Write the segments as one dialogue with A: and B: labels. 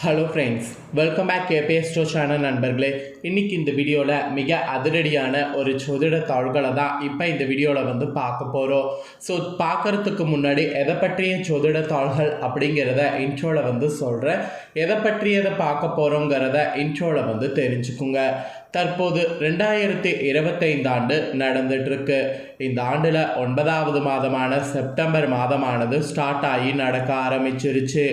A: Hello friends welcome back KBS store channel நண்பர்களே. இன்றைக்கி இந்த வீடியோவில் மிக அதிரடியான ஒரு சோதிட தாள்களை தான் இப்போ இந்த வீடியோவில் வந்து பார்க்க போகிறோம் ஸோ பார்க்குறதுக்கு முன்னாடி எதை பற்றிய சோதிட தாள்கள் அப்படிங்கிறத இன்ட்ரோவில் வந்து சொல்கிறேன் எதை பற்றியதை பார்க்க போகிறோங்கிறத இன்ட்ரோவில் வந்து தெரிஞ்சுக்குங்க. தற்போது ரெண்டாயிரத்தி இருபத்தைந்து ஆண்டு நடந்துட்டுருக்கு. இந்த ஆண்டில் ஒன்பதாவது மாதமான செப்டம்பர் மாதமானது ஸ்டார்ட் ஆகி நடக்க ஆரம்பிச்சிருச்சு.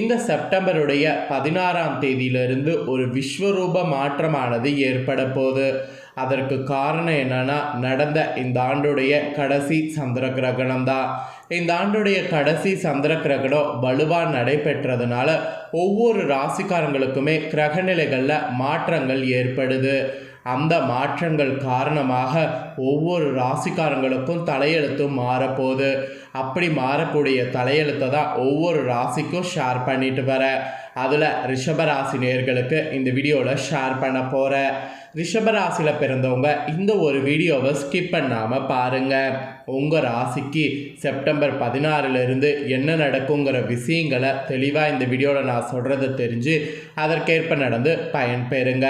A: இந்த செப்டம்பருடைய பதினாறாம் தேதியிலிருந்து ஒரு விஸ்வரூப மாற்றமானது ஏற்பட போகுது. அதற்கு காரணம் என்னன்னா நடந்த இந்த ஆண்டுடைய கடைசி சந்திர கிரகணம் தான் இந்த ஆண்டுடைய கடைசி சந்திர கிரகணம் வலுவாக நடைபெற்றதுனால ஒவ்வொரு ராசிக்காரங்களுக்குமே கிரகநிலைகளில் மாற்றங்கள் ஏற்படுது. அந்த மாற்றங்கள் காரணமாக ஒவ்வொரு ராசிக்காரங்களுக்கும் தலையெழுத்தும் மாறப்போகுது. அப்படி மாறக்கூடிய தலையெழுத்தை தான் ஒவ்வொரு ராசிக்கும் ஷேர் பண்ணிட்டு வரேன் அதில் ரிஷபராசி நேர்களுக்கு இந்த வீடியோவில் ஷேர் பண்ண போகிறேன் ரிஷபராசியில் பிறந்தவங்க இந்த ஒரு வீடியோவை ஸ்கிப் பண்ணாமல் பாருங்கள் உங்கள் ராசிக்கு செப்டம்பர் பதினாறுலேருந்து என்ன நடக்குங்கிற விஷயங்களை தெளிவாக இந்த வீடியோவில் நான் சொல்கிறத தெரிஞ்சு அதற்கேற்ப நடந்து பயன் பெறுங்க.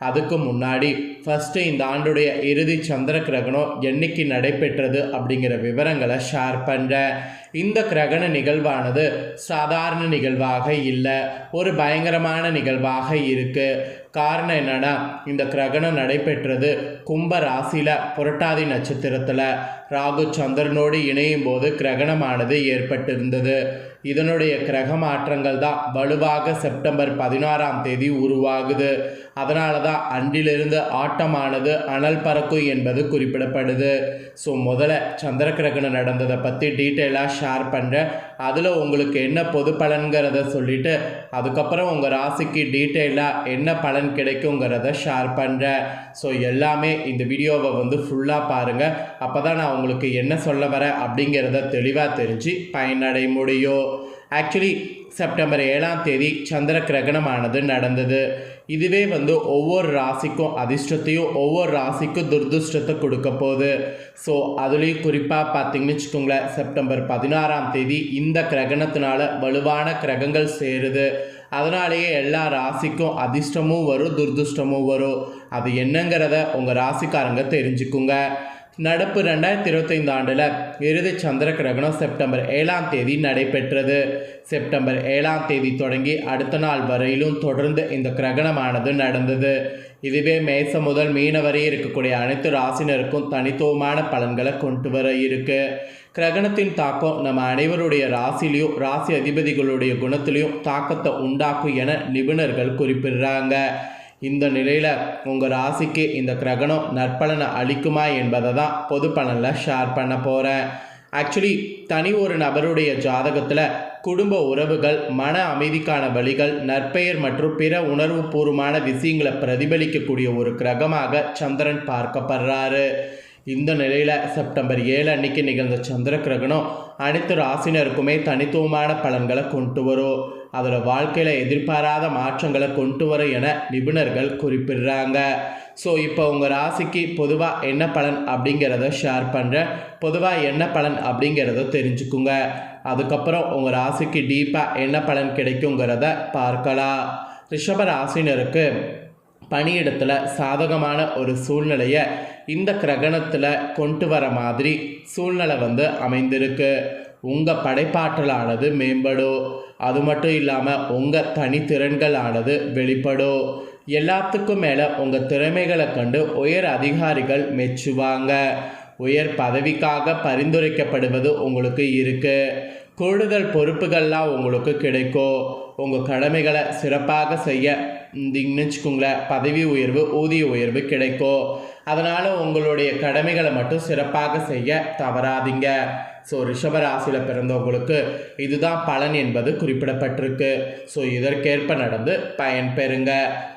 A: அதுக்கு முன்னாடி ஃபஸ்ட்டு இந்த ஆண்டுடைய இறுதி சந்திர கிரகணம் என்னைக்கு நடைபெற்றது அப்படிங்கிற விவரங்களை ஷேர் பண்ணுறேன் இந்த கிரகண நிகழ்வானது சாதாரண நிகழ்வாக இல்லை. ஒரு பயங்கரமான நிகழ்வாக இருக்குது காரணம் என்னன்னா இந்த கிரகணம் நடைபெற்றது கும்ப ராசியில் புரட்டாதி நட்சத்திரத்தில். ராகு சந்திரனோடு இணையும் போது கிரகணமானது ஏற்பட்டிருந்தது. இதனுடைய கிரக மாற்றங்கள் தான் வலுவாக செப்டம்பர் பதினாறாம் தேதி உருவாகுது. அதனால தான் அன்றிலிருந்து ஆட்டமானது அனல் பறக்கும் என்பது குறிப்பிடப்படுது. ஸோ முதல்ல சந்திர கிரகணம் நடந்ததை பற்றி டீட்டெயிலாக ஷேர் பண்ணுறேன் அதில் உங்களுக்கு என்ன பொது பலன்கிறத சொல்லிவிட்டு அதுக்கப்புறம் உங்கள் ராசிக்கு டீட்டெயிலாக என்ன பலன் கிடைக்குங்கிறத ஷேர் பண்ணுறேன் ஸோ எல்லாமே இந்த வீடியோவை வந்து ஃபுல்லாக பாருங்கள் அப்போ தான் நான் உங்களுக்கு என்ன சொல்ல வரேன் அப்படிங்கிறத தெளிவாக தெரிஞ்சு பயனடைய முடியும். ஆக்சுவலி செப்டம்பர் ஏழாம் தேதி சந்திர கிரகணமானது நடந்தது இதுவே வந்து ஒவ்வொரு ராசிக்கும் அதிர்ஷ்டத்தையும் ஒவ்வொரு ராசிக்கும் துர்திருஷ்டத்தை கொடுக்க போகுது ஸோ அதுலேயும் குறிப்பாக பார்த்தீங்கன்னு வச்சுக்கோங்களேன் செப்டம்பர் பதினாறாம் தேதி இந்த கிரகணத்தினால வலுவான கிரகங்கள் சேருது அதனாலேயே எல்லா ராசிக்கும் அதிர்ஷ்டமும் வரும் துர்திருஷ்டமும் வரும் அது என்னங்கிறத உங்கள் ராசிக்காரங்க தெரிஞ்சுக்குங்க நடப்பு ரெண்டாயிரத்தி இருபத்தைந்து ஆண்டில் இறுதி சந்திர கிரகணம் செப்டம்பர் ஏழாம் தேதி நடைபெற்றது. செப்டம்பர் ஏழாம் தேதி தொடங்கி அடுத்த நாள் வரையிலும் தொடர்ந்து இந்த கிரகணமானது நடந்தது. இதுவே மேசம் முதல் மீன வரை இருக்கக்கூடிய அனைத்து ராசினருக்கும் தனித்துவமான பலன்களை கொண்டு வர இருக்கு. கிரகணத்தின் தாக்கம் நம்ம அனைவருடைய ராசிலையும் ராசி அதிபதிகளுடைய குணத்திலையும் தாக்கத்தை உண்டாக்கும் என நிபுணர்கள் குறிப்பிடுறாங்க. இந்த நிலையில் உங்கள் ராசிக்கு இந்த கிரகணம் நற்பலனை அளிக்குமா என்பதை தான் பொது பலனில் ஷேர் பண்ண போகிறேன் ஆக்சுவலி தனி ஒரு நபருடைய ஜாதகத்தில் குடும்ப உறவுகள் மன அமைதிக்கான வழிகள் நற்பெயர் மற்றும் பிற உணர்வுபூர்வமான விஷயங்களை பிரதிபலிக்கக்கூடிய ஒரு கிரகமாக சந்திரன் பார்க்கப்படுறாரு. இந்த நிலையில் செப்டம்பர் ஏழு அன்னைக்கு நிகழ்ந்த சந்திர கிரகணம் அனைத்து ராசினருக்குமே தனித்துவமான பலன்களை கொண்டு வரும். அதோட வாழ்க்கையில் எதிர்பாராத மாற்றங்களை கொண்டு வரும் என நிபுணர்கள் குறிப்பிடுறாங்க. ஸோ இப்போ உங்கள் ராசிக்கு பொதுவாக என்ன பலன் அப்படிங்கிறத ஷேர் பண்ணுறேன் பொதுவாக என்ன பலன் அப்படிங்கிறத தெரிஞ்சுக்குங்க. அதுக்கப்புறம் உங்கள் ராசிக்கு டீப்பாக என்ன பலன் கிடைக்குங்கிறத பார்க்கலாம். ரிஷப ராசினருக்கு பணியிடத்தில் சாதகமான ஒரு சூழ்நிலையை இந்த கிரகணத்தில் கொண்டு வர மாதிரி சூழ்நிலை வந்து அமைந்திருக்கு. உங்கள் படைப்பாற்றலானது மேம்படும் அது மட்டும் இல்லாமல் உங்கள் தனித்திறன்களானது வெளிப்படும் எல்லாத்துக்கும் மேலே உங்கள் திறமைகளை கண்டு உயர் அதிகாரிகள் மெச்சுவாங்க. உயர் பதவிக்காக பரிந்துரைக்கப்படுவது உங்களுக்கு இருக்குது கூடுதல் பொறுப்புகள்லாம் உங்களுக்கு கிடைக்கும் உங்கள் கடமைகளை சிறப்பாக செய்ய இருந்தீங்கன்னு வச்சுக்கோங்களேன் பதவி உயர்வு ஊதிய உயர்வு கிடைக்கும் அதனால் உங்களுடைய கடமைகளை மட்டும் சிறப்பாக செய்ய தவறாதீங்க. ஸோ ரிஷபராசியில் பிறந்தவங்களுக்கு இதுதான் பலன் என்பது குறிப்பிடப்பட்டிருக்கு. ஸோ இதற்கேற்ப நடந்து பயன் பெறுங்க.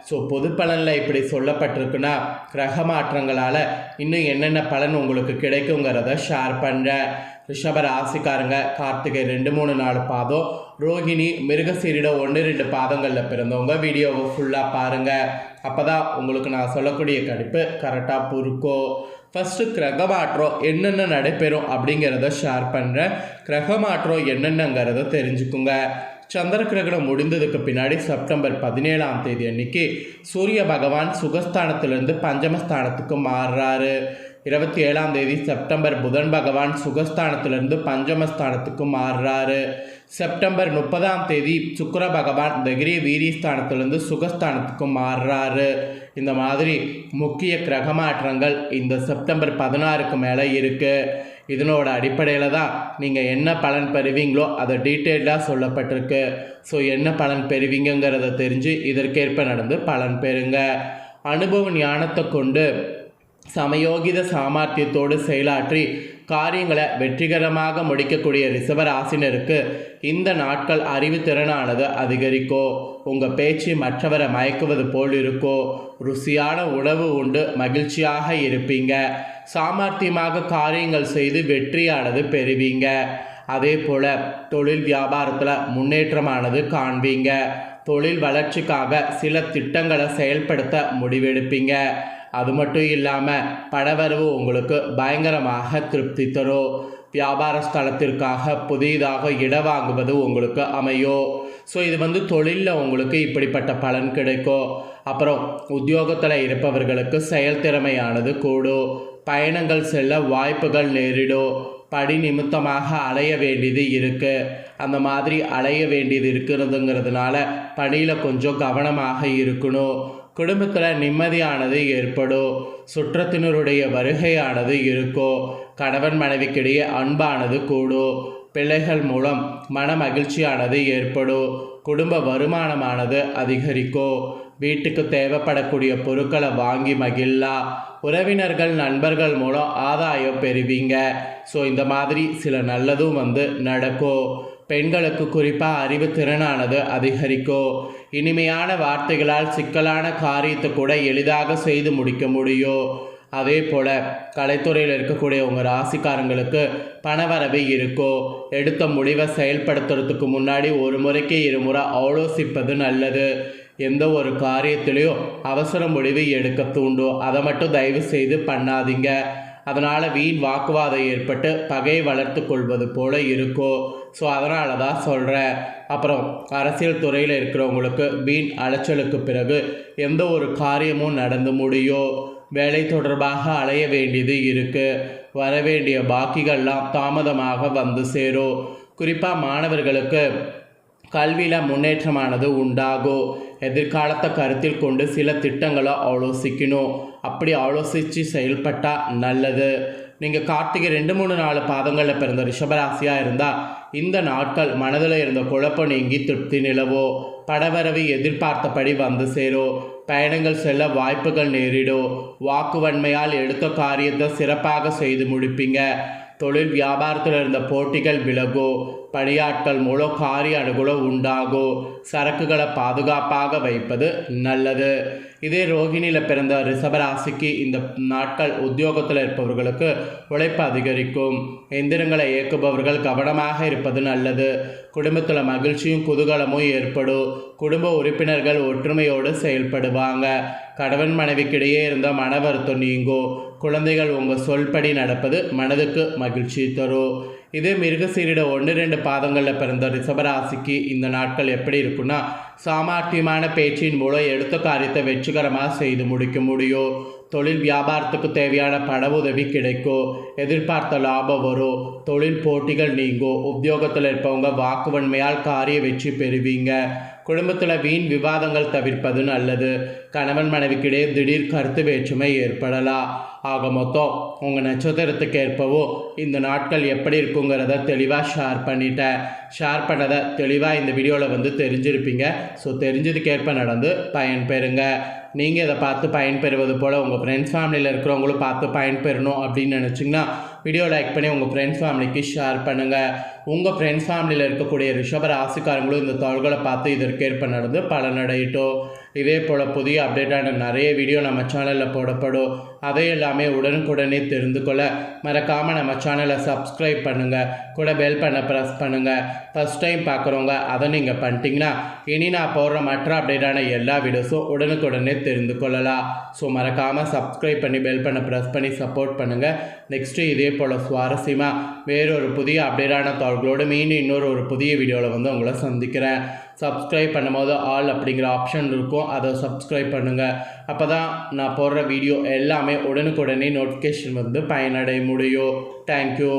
A: ஸோ பொது பலனில் இப்படி சொல்லப்பட்டிருக்குன்னா கிரக மாற்றங்களால் இன்னும் என்னென்ன பலன் உங்களுக்கு கிடைக்குங்கிறத ஷேர் பண்ணுறேன் ரிஷப ராசிக்காரங்க கார்த்திகை ரெண்டு மூணு நாலு பாதம். ரோகிணி மிருகசீரிட ஒன்று ரெண்டு பாதங்களில் பிறந்தவங்க வீடியோவை ஃபுல்லாக பாருங்கள் அப்போ தான் உங்களுக்கு நான் சொல்லக்கூடிய கணிப்பு கரெக்டாக பொறுக்கும் ஃபஸ்ட்டு கிரக மாற்றம் என்னென்ன நடைபெறும் அப்படிங்கிறத ஷேர் பண்ணுறேன் கிரக மாற்றம் என்னென்னங்கிறத தெரிஞ்சுக்குங்க. சந்திர கிரகணம் முடிந்ததுக்கு பின்னாடி செப்டம்பர் பதினேழாம் தேதி அன்னைக்கு சூரிய பகவான் சுகஸ்தானத்திலிருந்து பஞ்சமஸ்தானத்துக்கு மாறுறாரு. இருபத்தி ஏழாம் தேதி செப்டம்பர் புதன் பகவான் சுகஸ்தானத்திலிருந்து பஞ்சமஸ்தானத்துக்கு மாறுறாரு. செப்டம்பர் முப்பதாம் தேதி சுக்கர பகவான் தகிரி வீரியஸ்தானத்திலிருந்து சுகஸ்தானத்துக்கு மாறுறாரு. இந்த மாதிரி முக்கிய கிரக மாற்றங்கள் இந்த செப்டம்பர் பதினாறுக்கு மேலே இருக்குது இதனோட அடிப்படையில் தான் நீங்கள் என்ன பலன் பெறுவீங்களோ அதை டீட்டெயில்டாக சொல்லப்பட்டிருக்கு. ஸோ என்ன பலன் பெறுவீங்கங்கிறத தெரிஞ்சு இதற்கேற்ப நடந்து பலன் பெறுங்க. அனுபவ ஞானத்தை கொண்டு சமயோகித சாமர்த்தியத்தோடு செயலாற்றி காரியங்களை வெற்றிகரமாக முடிக்கக்கூடிய ரிசவராசினருக்கு இந்த நாட்கள் அறிவுத்திறனானது அதிகரிக்கோ உங்கள் பேச்சு மற்றவரை மயக்குவது போல் இருக்கோ ருசியான உணவு உண்டு மகிழ்ச்சியாக இருப்பீங்க. சாமர்த்தியமாக காரியங்கள் செய்து வெற்றியானது பெறுவீங்க. அதே போல் தொழில் வியாபாரத்தில் முன்னேற்றமானது காண்பீங்க. தொழில் வளர்ச்சிக்காக சில திட்டங்களை செயல்படுத்த முடிவெடுப்பீங்க. அது மட்டும் இல்லாமல் பணவரவு உங்களுக்கு பயங்கரமாக திருப்தி தரும். வியாபார ஸ்தலத்திற்காக புதிதாக இடம் வாங்குவது உங்களுக்கு அமையும் ஸோ இது வந்து தொழிலில் உங்களுக்கு இப்படிப்பட்ட பலன் கிடைக்கும். அப்புறம் உத்தியோகத்தில் இருப்பவர்களுக்கு செயல்திறமையானது கூடும். பயணங்கள் செல்ல வாய்ப்புகள் நேரிடும். படி நிமித்தமாக அலைய வேண்டியது இருக்குது அந்த மாதிரி அலைய வேண்டியது இருக்கிறதுங்கிறதுனால பணியில் கொஞ்சம் கவனமாக இருக்கணும். குடும்பத்தில் நிம்மதியானது ஏற்படும் சுற்றத்தினருடைய வருகையானது இருக்கும் கணவன் மனைவிக்கிடையே அன்பானது கூடும் பிள்ளைகள் மூலம் மன மகிழ்ச்சியானது ஏற்படும் குடும்ப வருமானமானது அதிகரிக்கும் வீட்டுக்கு தேவைப்படக்கூடிய பொருட்களை வாங்கி மகிழலாம் உறவினர்கள் நண்பர்கள் மூலம் ஆதாயம் பெறுவீங்க. ஸோ இந்த மாதிரி சில நல்லதும் வந்து நடக்கும் பெண்களுக்கு குறிப்பாக அறிவு திறனானது அதிகரிக்கும் இனிமையான வார்த்தைகளால் சிக்கலான காரியத்தை கூட எளிதாக செய்து முடிக்க முடியும் அதே போல் கலைத்துறையில் இருக்கக்கூடிய உங்கள் ராசிக்காரங்களுக்கு பணவரவு இருக்கும் எடுத்த முடிவை செயல்படுத்துறதுக்கு முன்னாடி ஒரு முறைக்கு இருமுறை ஆலோசிப்பது நல்லது. எந்த ஒரு காரியத்திலையும் அவசர முடிவு எடுக்க தூண்டும் அதை மட்டும் தயவு செய்து பண்ணாதீங்க. அதனால் வீண் வாக்குவாதம் ஏற்பட்டு பகை வளர்த்து கொள்வது போல இருக்கும் ஸோ அதனால தான் சொல்கிறேன் அப்புறம் அரசியல் துறையில் இருக்கிறவங்களுக்கு வீண் அலைச்சலுக்கு பிறகு எந்த ஒரு காரியமும் நடந்து முடியும் வேலை தொடர்பாக அலைய வேண்டியது இருக்குது வர வேண்டிய பாக்கிகள்லாம் தாமதமாக வந்து சேரும் குறிப்பாக மாணவர்களுக்கு கல்வியில் முன்னேற்றமானது உண்டாகும் எதிர்காலத்தை கருத்தில் கொண்டு சில திட்டங்களை ஆலோசிக்கணும். அப்படி ஆலோசித்து செயல்பட்டால் நல்லது. நீங்கள் கார்த்திகை ரெண்டு மூணு நாலு பாதங்களில் பிறந்த ரிஷபராசியாக இருந்தால் இந்த நாட்கள் மனதில் இருந்த குழப்பம் நீங்கி திருப்தி நிலவோ. படவரவு எதிர்பார்த்தபடி வந்து சேரும் பயணங்கள் செல்ல வாய்ப்புகள் நேரிடும் வாக்குவன்மையால் எடுத்த காரியத்தை சிறப்பாக செய்து முடிப்பீங்க. தொழில் வியாபாரத்தில் இருந்த போட்டிகள் விலகும் பணியாட்கள் மூலம் காரிய அனுகூலம் உண்டாகும் சரக்குகளை பாதுகாப்பாக வைப்பது நல்லது இதே ரோகிணியில் பிறந்த ரிஷபராசிக்கு இந்த நாட்கள் உத்தியோகத்தில் இருப்பவர்களுக்கு உழைப்பு அதிகரிக்கும் எந்திரங்களை இயக்குபவர்கள் கவனமாக இருப்பது நல்லது குடும்பத்தில் மகிழ்ச்சியும் குதூகலமும் ஏற்படும் குடும்ப உறுப்பினர்கள் ஒற்றுமையோடு செயல்படுவாங்க கணவன் மனைவிக்கிடையே இருந்த மன வருத்தம் நீங்கும் குழந்தைகள் உங்கள் சொல்படி நடப்பது மனதுக்கு மகிழ்ச்சி தரும் இதே மிருகசீரிட ஒன்று ரெண்டு பாதங்களில் பிறந்த ரிஷபராசிக்கு இந்த நாட்கள் எப்படி இருக்குன்னா சாமர்த்தியமான பேச்சின் மூலம் எடுத்த காரியத்தை வெற்றிகரமாக செய்து முடிக்க முடியும். தொழில் வியாபாரத்துக்கு தேவையான பண உதவி கிடைக்கும் எதிர்பார்த்த லாபம் வரும் தொழில் போட்டிகள் நீங்கும் உத்தியோகத்தில் இருப்பவங்க வாக்குவன்மையால் காரிய வெற்றி பெறுவீங்க குடும்பத்தில் வீண் விவாதங்கள் தவிர்ப்பது நல்லது கணவன் மனைவிக்கிடையே திடீர் கருத்து வேற்றுமை ஏற்படலாம் ஆக மொத்தம் உங்கள் நட்சத்திரத்துக்கு ஏற்பவோ இந்த நாட்கள் எப்படி இருக்குங்கிறத தெளிவாக ஷேர் பண்ணிட்டேன் ஷேர் பண்ணதை தெளிவாக இந்த வீடியோவில் வந்து தெரிஞ்சிருப்பீங்க ஸோ தெரிஞ்சதுக்கேற்ப நடந்து பயன்பெறுங்க நீங்கள் இதை பார்த்து பயன்பெறுவது போல் உங்கள் ஃப்ரெண்ட்ஸ் ஃபேமிலியில் இருக்கிறவங்களும் பார்த்து பயன்பெறணும் அப்படின்னு நினச்சிங்கன்னா வீடியோ லைக் பண்ணி உங்கள் ஃப்ரெண்ட்ஸ் ஃபேமிலிக்கு ஷேர் பண்ணுங்கள் உங்கள் ஃப்ரெண்ட்ஸ் ஃபேமிலியில் இருக்கக்கூடிய ரிஷப ராசிக்காரங்களும் இந்த தாள்களை பார்த்து இதற்கேற்ப நடந்து பலனடையிட்டோ இதே போல் புதிய அப்டேட்டான நிறைய வீடியோ நம்ம சேனலில் போடப்படும். அதை எல்லாமே உடனுக்குடனே தெரிந்து கொள்ள மறக்காமல் நம்ம சேனலை சப்ஸ்கிரைப் பண்ணுங்கள் கூட பெல் பண்ண ப்ரெஸ் பண்ணுங்கள் ஃபஸ்ட் டைம் பார்க்குறவங்க அதை நீங்கள் பண்ணிட்டீங்கன்னா இனி நான் போடுற மற்ற அப்டேட்டான எல்லா வீடியோஸும் உடனுக்குடனே தெரிந்து கொள்ளலாம். ஸோ மறக்காமல் சப்ஸ்கிரைப் பண்ணி பெல் பண்ண ப்ரெஸ் பண்ணி சப்போர்ட் பண்ணுங்கள் நெக்ஸ்ட்டு இதே போல் சுவாரஸ்யமாக வேறொரு புதிய அப்டேட்டான தாள் அவர்களோட மீண்டும் இன்னொரு ஒரு புதிய வீடியோவில் வந்து உங்களை சந்திக்கிறேன். சப்ஸ்கிரைப் பண்ணும்போது ஆல் அப்படிங்கிற ஆப்ஷன் இருக்கும். அதை சப்ஸ்கிரைப் பண்ணுங்கள் அப்போ தான் நான் போடுற வீடியோ எல்லாமே உடனுக்குடனே நோட்டிஃபிகேஷன் வந்து பயனடைய முடியும். தேங்க்யூ